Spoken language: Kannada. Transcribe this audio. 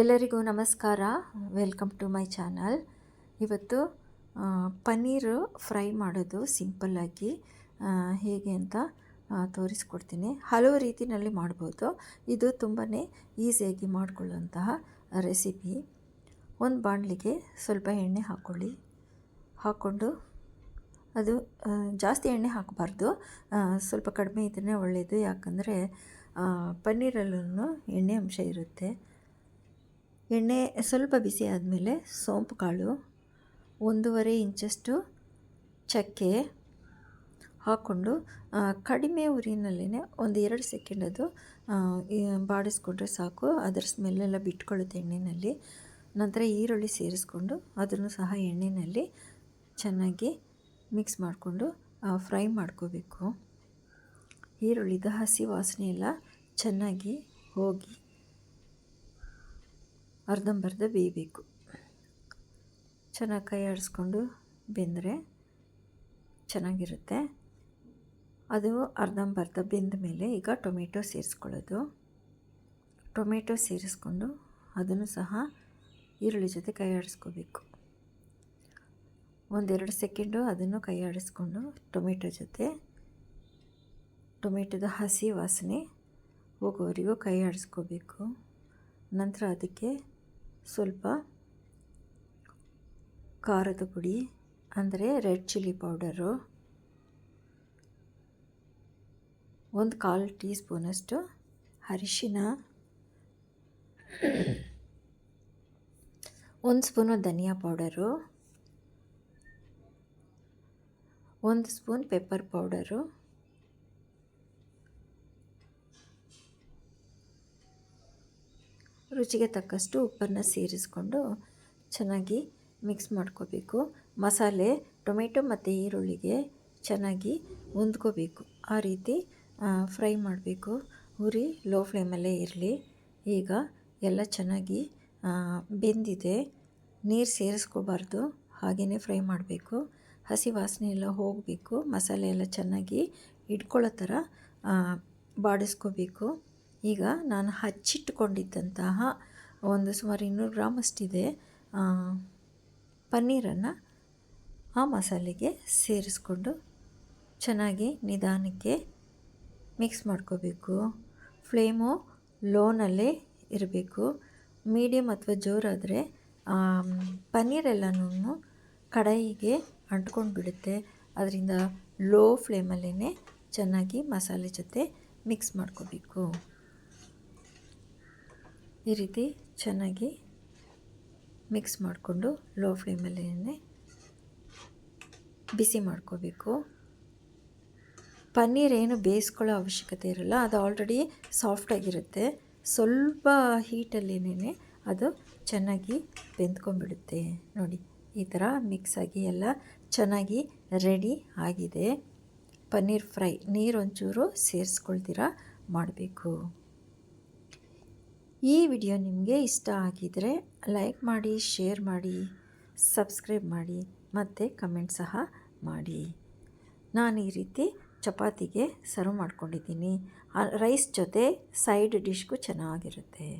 ಎಲ್ಲರಿಗೂ ನಮಸ್ಕಾರ. ವೆಲ್ಕಮ್ ಟು ಮೈ ಚಾನಲ್ ಇವತ್ತು ಪನ್ನೀರ್ ಫ್ರೈ ಮಾಡೋದು ಸಿಂಪಲ್ಲಾಗಿ ಹೇಗೆ ಅಂತ ತೋರಿಸ್ಕೊಡ್ತೀನಿ. ಹಲವು ರೀತಿಯಲ್ಲಿ ಮಾಡ್ಬೋದು. ಇದು ತುಂಬಾ ಈಸಿಯಾಗಿ ಮಾಡಿಕೊಳ್ಳುವಂತಹ ರೆಸಿಪಿ ಒಂದು ಬಾಣಲಿಗೆ ಸ್ವಲ್ಪ ಎಣ್ಣೆ ಹಾಕ್ಕೊಳ್ಳಿ ಹಾಕ್ಕೊಂಡು, ಅದು ಜಾಸ್ತಿ ಎಣ್ಣೆ ಹಾಕಬಾರ್ದು. ಸ್ವಲ್ಪ ಕಡಿಮೆ ಇದ್ದರೆ ಒಳ್ಳೆಯದು ಯಾಕಂದರೆ ಪನ್ನೀರಲ್ಲೂ ಎಣ್ಣೆ ಅಂಶ ಇರುತ್ತೆ. ಎಣ್ಣೆ ಸ್ವಲ್ಪ ಬಿಸಿ ಆದಮೇಲೆ ಸೋಂಪು ಕಾಳು, ಒಂದೂವರೆ ಇಂಚಷ್ಟು ಚಕ್ಕೆ ಹಾಕ್ಕೊಂಡು ಕಡಿಮೆ ಉರಿನಲ್ಲೇ ಒಂದು ಎರಡು ಸೆಕೆಂಡ್ ಅದು ಬಾಡಿಸ್ಕೊಂಡ್ರೆ ಸಾಕು. ಅದರ ಸ್ಮೆಲ್ಲೆಲ್ಲ ಬಿಟ್ಕೊಳ್ಳುತ್ತೆ ಎಣ್ಣೆಯಲ್ಲಿ ನಂತರ ಈರುಳ್ಳಿ ಸೇರಿಸ್ಕೊಂಡು ಅದನ್ನು ಸಹ ಎಣ್ಣೆಯಲ್ಲಿ ಚೆನ್ನಾಗಿ ಮಿಕ್ಸ್ ಮಾಡಿಕೊಂಡು ಫ್ರೈ ಮಾಡ್ಕೋಬೇಕು. ಈರುಳ್ಳಿದ ಹಸಿ ವಾಸನೆ ಎಲ್ಲ ಚೆನ್ನಾಗಿ ಹೋಗಿ ಅರ್ಧಂಬರ್ಧ ಬೇಯಬೇಕು. ಚೆನ್ನಾಗಿ ಕೈ ಆಡಿಸ್ಕೊಂಡು ಬೆಂದರೆ ಚೆನ್ನಾಗಿರುತ್ತೆ. ಅದು ಅರ್ಧಂಬರ್ಧ ಬೆಂದ ಮೇಲೆ ಈಗ ಟೊಮೆಟೊ ಸೇರಿಸ್ಕೊಳ್ಳೋದು. ಟೊಮೆಟೊ ಸೇರಿಸ್ಕೊಂಡು ಅದನ್ನು ಸಹ ಈರುಳ್ಳಿ ಜೊತೆ ಕೈ ಆಡಿಸ್ಕೋಬೇಕು ಒಂದೆರಡು ಸೆಕೆಂಡು ಅದನ್ನು ಕೈ ಆಡಿಸ್ಕೊಂಡು ಟೊಮೆಟೊ ಜೊತೆ ಟೊಮೆಟೊದ ಹಸಿ ವಾಸನೆ ಹೋಗೋವರೆಗೂ ಕೈ ಆಡಿಸ್ಕೋಬೇಕು ನಂತರ ಅದಕ್ಕೆ ಸ್ವಲ್ಪ ಖಾರದ ಪುಡಿ, ಅಂದರೆ ರೆಡ್ ಚಿಲ್ಲಿ ಪೌಡರು, ಒಂದು ಕಾಲು ಟೀ ಸ್ಪೂನಷ್ಟು ಅರಿಶಿನ, ಒಂದು ಸ್ಪೂನು ಧನಿಯಾ ಪೌಡರು, ಒಂದು ಸ್ಪೂನ್ ಪೆಪ್ಪರ್ ಪೌಡರು ರುಚಿಗೆ ತಕ್ಕಷ್ಟು ಉಪ್ಪನ್ನು ಸೇರಿಸ್ಕೊಂಡು ಚೆನ್ನಾಗಿ ಮಿಕ್ಸ್ ಮಾಡ್ಕೋಬೇಕು. ಮಸಾಲೆ, ಟೊಮೆಟೊ ಮತ್ತು ಈರುಳ್ಳಿಗೆ ಚೆನ್ನಾಗಿ ಹೊಂದ್ಕೋಬೇಕು. ಆ ರೀತಿ ಫ್ರೈ ಮಾಡಬೇಕು. ಉರಿ ಲೋ ಫ್ಲೇಮಲ್ಲೇ ಇರಲಿ. ಈಗ ಎಲ್ಲ ಚೆನ್ನಾಗಿ ಬೆಂದಿದೆ. ನೀರು ಸೇರಿಸ್ಕೋಬಾರ್ದು. ಹಾಗೆಯೇ ಫ್ರೈ ಮಾಡಬೇಕು. ಹಸಿ ವಾಸನೆ ಎಲ್ಲ ಹೋಗಬೇಕು. ಮಸಾಲೆ ಎಲ್ಲ ಚೆನ್ನಾಗಿ ಇಟ್ಕೊಳ್ಳೋ ಥರ ಬಾಡಿಸ್ಕೋಬೇಕು. ಈಗ ನಾನು ಹಚ್ಚಿಟ್ಟುಕೊಂಡಿದ್ದಂತಹ ಒಂದು ಸುಮಾರು ಇನ್ನೂರು ಗ್ರಾಮ್ ಅಷ್ಟಿದೆ. ಪನ್ನೀರನ್ನು ಆ ಮಸಾಲೆಗೆ ಸೇರಿಸ್ಕೊಂಡು ಚೆನ್ನಾಗಿ ನಿಧಾನಕ್ಕೆ ಮಿಕ್ಸ್ ಮಾಡ್ಕೋಬೇಕು. ಫ್ಲೇಮು ಲೋನಲ್ಲೇ ಇರಬೇಕು. ಮೀಡಿಯಮ್ ಅಥವಾ ಜೋರಾದರೆ ಪನ್ನೀರೆಲ್ಲನೂ ಕಡಾಯಿಗೆ ಅಂಟ್ಕೊಂಡು ಬಿಡುತ್ತೆ ಅದರಿಂದ ಲೋ ಫ್ಲೇಮಲ್ಲೇ ಚೆನ್ನಾಗಿ ಮಸಾಲೆ ಜೊತೆ ಮಿಕ್ಸ್ ಮಾಡ್ಕೋಬೇಕು. ಈ ರೀತಿ ಚೆನ್ನಾಗಿ ಮಿಕ್ಸ್ ಮಾಡಿಕೊಂಡು ಲೋ ಫ್ಲೇಮಲ್ಲೇ ಬಿಸಿ ಮಾಡ್ಕೋಬೇಕು. ಪನ್ನೀರ್ ಏನು ಬೇಯಿಸ್ಕೊಳ್ಳೋ ಅವಶ್ಯಕತೆ ಇರಲ್ಲ, ಅದು ಆಲ್ರೆಡಿ ಸಾಫ್ಟಾಗಿರುತ್ತೆ ಸ್ವಲ್ಪ ಹೀಟಲ್ಲೇನೇ ಅದು ಚೆನ್ನಾಗಿ ಬೆಂದ್ಕೊಂಡ್ಬಿಡುತ್ತೆ. ನೋಡಿ, ಈ ಥರ ಮಿಕ್ಸ್ ಆಗಿ ಎಲ್ಲ ಚೆನ್ನಾಗಿ ರೆಡಿ ಆಗಿದೆ. ಪನ್ನೀರ್ ಫ್ರೈ, ನೀರು ಒಂಚೂರು ಸೇರಿಸ್ಕೊಳ್ತೀರ? ಮಾಡಬೇಕು. ಈ ವಿಡಿಯೋ ನಿಮಗೆ ಇಷ್ಟ ಆಗಿದರೆ ಲೈಕ್ ಮಾಡಿ, ಶೇರ್ ಮಾಡಿ, ಸಬ್ಸ್ಕ್ರೈಬ್ ಮಾಡಿ, ಮತ್ತು ಕಮೆಂಟ್ ಸಹ ಮಾಡಿ. ನಾನು ಈ ರೀತಿ ಚಪಾತಿಗೆ ಸರ್ವ್ ಮಾಡ್ಕೊಂಡಿದ್ದೀನಿ. ರೈಸ್ ಜೊತೆ ಸೈಡ್ ಡಿಶ್ಗೂ ಚೆನ್ನಾಗಿರುತ್ತೆ.